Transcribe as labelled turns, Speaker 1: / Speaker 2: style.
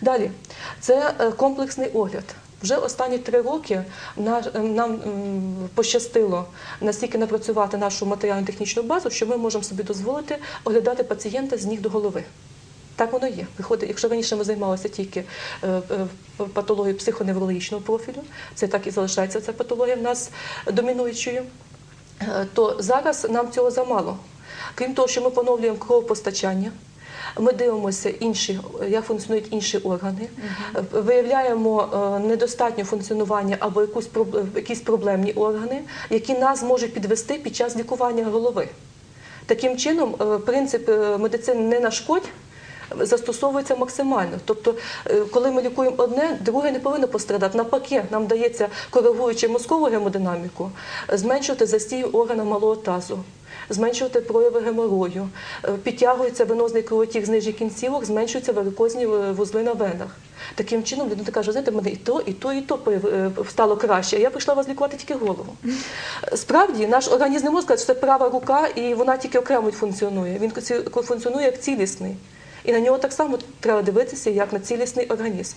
Speaker 1: Далі, це е, комплексний огляд. Вже останні три роки нам пощастило настільки напрацювати нашу матеріально-технічну базу, що ми можемо собі дозволити оглядати пацієнта з ніг до голови. Так воно є. Виходить, якщо раніше ми займалися тільки е, е, патологією психоневрологічного профілю, це так і залишається ця патологія в нас домінуючою, е, то зараз нам цього замало. Крім того, що ми поновлюємо кровопостачання, ми дивимося інші, як функціонують інші органи, е, виявляємо е, недостатнє функціонування або якусь якісь проблемні органи, які нас можуть підвести під час лікування голови. Таким чином, е, принцип медицини не нашкодь. Застосовується максимально. Тобто, е, коли ми лікуємо одне, друге не повинно пострадати. Навпаки, нам дається, коригуючи мозкову гемодинаміку, е, зменшувати застій органа малого тазу, зменшувати прояви геморою, е, підтягується венозний кровотік з нижніх кінцівок, зменшуються варикозні е, вузли на венах. Таким чином людина каже, знаєте, мене і то, і то, і то стало краще. А я прийшла вас лікувати тільки голову. Справді, наш організм не може сказати, що це права рука, і вона тільки окремо функціонує. Він функціонує як цілісний. І на нього так само треба дивитися, як на цілісний організм.